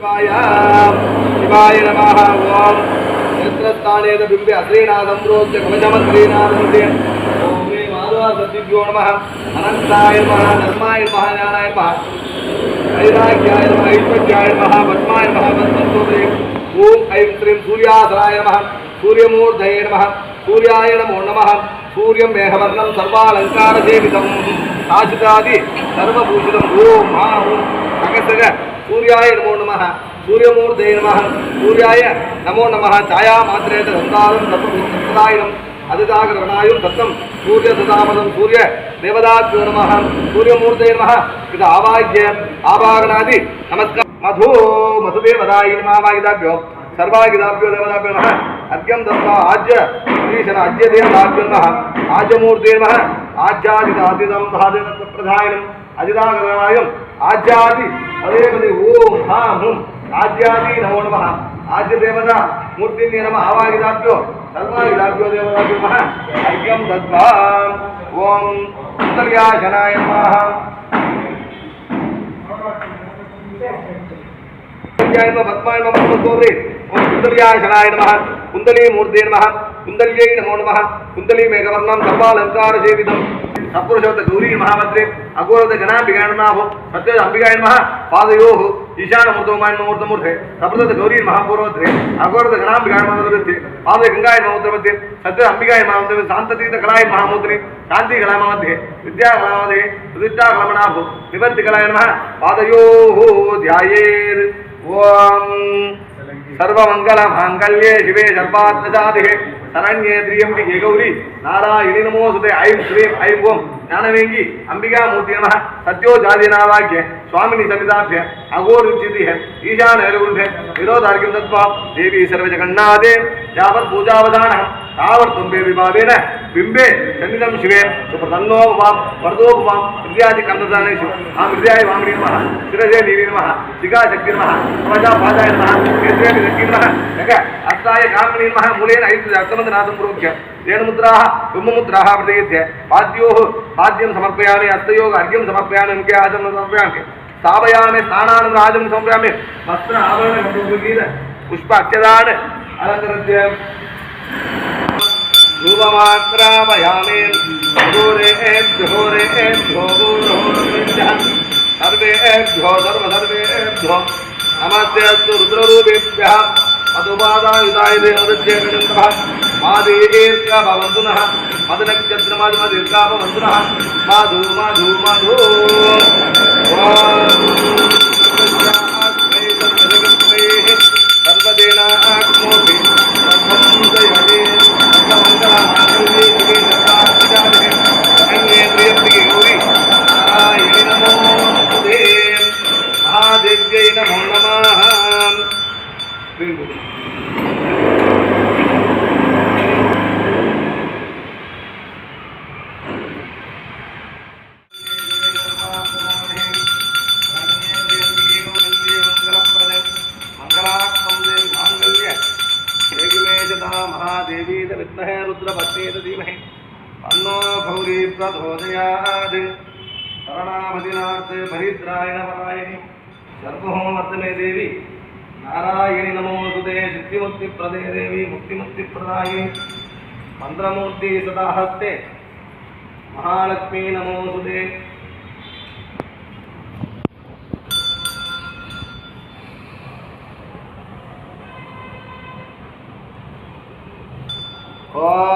శివాయ. శివాయ నమః. ఓం. నేత్రస్థానేన బింబే అశ్రీనాథం ప్రోచ్య కవచమశ్రీనాథం ఓం శ్రీ మాధవ సద్దిభ్యో నమః. అనంతాయ నమః. ధర్మాయ నమః. జ్ఞానాయ నమః. వైరాగ్యాయ నమః. ఐశ్వర్యాయ నమః. పద్మాయ నమః. వత్సంతోదే ఓం ఐం శ్రీం సూర్యాసరాయ సూర్యమూర్ధయే సూర్యాయ నమో నమ. సూర్యం మేఘవర్ణం సర్వాలంకారసేవితం. సాచితాది సర్వభూషితం. ఓం. మా ఓం. సగసగ. சூர்யாய நமோ நம சூரியமூர்த்தே நம சூர்யாய நமோ நம சாயா மாத்திரே தந்தாலும் தத்தும் சதாயிரம் அதிதாகரவனாயும் தத்தம் சூரிய சதாமதம் சூரிய தேவதாத்யோ நம சூரியமூர்த்தே நம இது ஆவாகிய ஆவாகனாதி நமஸ்கார். மது மதுதேவதாயி நமாவாகிதாபியோ சர்வாகிதாபியோ தேவதாபியோ நம அர்க்கம் தத்வா ஆஜ்ய ஸ்ரீசன அஜ்ய தேவதாபியோ நம ஆஜ்யமூர்த்தே நம ஆஜ்யாதிதாதிதம் மகாதேவ అదిదాగరణాయం ఆజ్యాది పదే పదే ఓం హా హుం ఆజ్యాది నమో నమ. ఆద్య దేవత మూర్తి నమ ఆవాగిదాభ్యో సర్వాగిదాభ్యో దేవతాభ్యో నమ. అర్ఘ్యం దత్వా ఓం అంతర్యాశనాయ నమః. పద్మాయ నమః. పద్మస్తోత్రే ఓం కుందల్యాశనాయ నమః. కుందలీ మూర్తే నమః. కుందల్యై నమో నమః. కుందలీ మేఘవర్ణం సర్వాలంకార సేవితం ಸಪುರುಷವತ ಗೌರಿ ಮಹಾಭದ್ರೆ ಅಗೋರದ ಗಣಾಂಬಿಗಾಯಣ ಮಹಾಭೋ ಸತ್ಯದ ಅಂಬಿಗಾಯಣ ಮಹಾ ಪಾದಯೋ ಈಶಾನ ಮುದ್ದಮಾಯಣ ಮೂರ್ತ ಮೂರ್ತೆ ಸಪುರದ ಗೌರಿ ಮಹಾಪೂರ್ವದ್ರೆ ಅಗೋರದ ಗಣಾಂಬಿಗಾಯಣ ಮಹಾಮೂರ್ತಿ ಪಾದ ಗಂಗಾಯಣ ಮಹೋತ್ರ ಮಧ್ಯೆ ಸತ್ಯ ಅಂಬಿಗಾಯ ಮಹಾಮೂತ್ರ ಶಾಂತತೀತ ಕಲಾಯ ಮಹಾಮೂತ್ರಿ ಶಾಂತಿ ಕಲಾಮ ಮಧ್ಯೆ ವಿದ್ಯಾ ಕಲಾಮಧ್ಯೆ ಸುದಿಷ್ಟಾ ಕಲಾಮಣಾಭೋ ನಿವರ್ತಿ ಕಲಾಯಣ ಮಹಾ ಪಾದಯೋ ಧ್ಯಾಯೇರ್ ಓಂ. ಸರ್ವಮಂಗಲ ಮಾಂಗಲ್ಯೇ ಶಿವೇ ಸರ್ವಾತ್ಮಜಾತಿ ಶರಣ್ಯೇಂದ್ರಿಯಂ ಗೌರಿ ನಾರಾಯಣಿ ನಮೋಸುತೆ ಐಂ ಶ್ರೀಂ ಐಂ ಓಂ ज्ञानवेंगी अंबिका मूर्ति नम। सत्यो जादिना वाक्य स्वामिनी समिताभ्य अगोर उचिति है ईशान अरुंधे विरोधार्किम तत्व बिंबे समिदम शिवे सुप्रसन्नोपमा वरदोपमा हृदयादि कन्दधानेषु आम हृदयाय वामिनी शिखा शक्ति नमः प्रजा पादाय नमः रेणुमुद्राः कुम्भमुद्राः प्रत्येत्य पाद्योः पाद्यं समर्पयामि, हस्तयोः अर्घ्यं समर्पयामि मुखे आजं समर्पयामि। स्थापयामि स्नानानुराजं समर्पयामि। वस्त्र आभरण पुष्प अत्यदान् अनन्तरस्य धूपमात्रापयामि सर्वेभ्यो सर्वसर्वेभ्यो नमस्ते अस्तु रुद्ररूपेभ्यः। अदुपादायुधाय देवदस्य మా సర్వేభ్యో భవంతున అస్తు రుద్రరూపేభ్యः మధుపాదాయుధాయ దేవదచ్చేకడంతః మాదేర్గా భవంతునః మదనక్షత్రమాదిమదీర్ఘా భవంతునః మాధు మాధు. ದೇವೀದ ವಿದ್ಮಹೇ ರುದ್ರಪತ್ನೇದ ಧೀಮಹಿ. ಅನ್ನೋ ಗೌರಿ ಪ್ರಚೋದಯಾತ್. ಶರಣಾಮದಿನಾಥ್ ಪರಿದ್ರಾಯಣ ಪರಾಯಣಿ. ಸರ್ವಹೋಮರ್ಥ ದೇವಿ. ನಾರಾಯಣಿ ನಮೋಸುತೆ ಶುದ್ಧಿಮುಕ್ತಿಪ್ರದೇ ದೇವಿ ಮುಕ್ತಿಮುಕ್ತಿಪ್ರದಾಯಿನಿ ಮಂತ್ರಮೂರ್ತಿ ಸದಾ ಹಸ್ತೆ ಮಹಾಲಕ್ಷ್ಮೀ ನಮೋಸುತೆ Oh.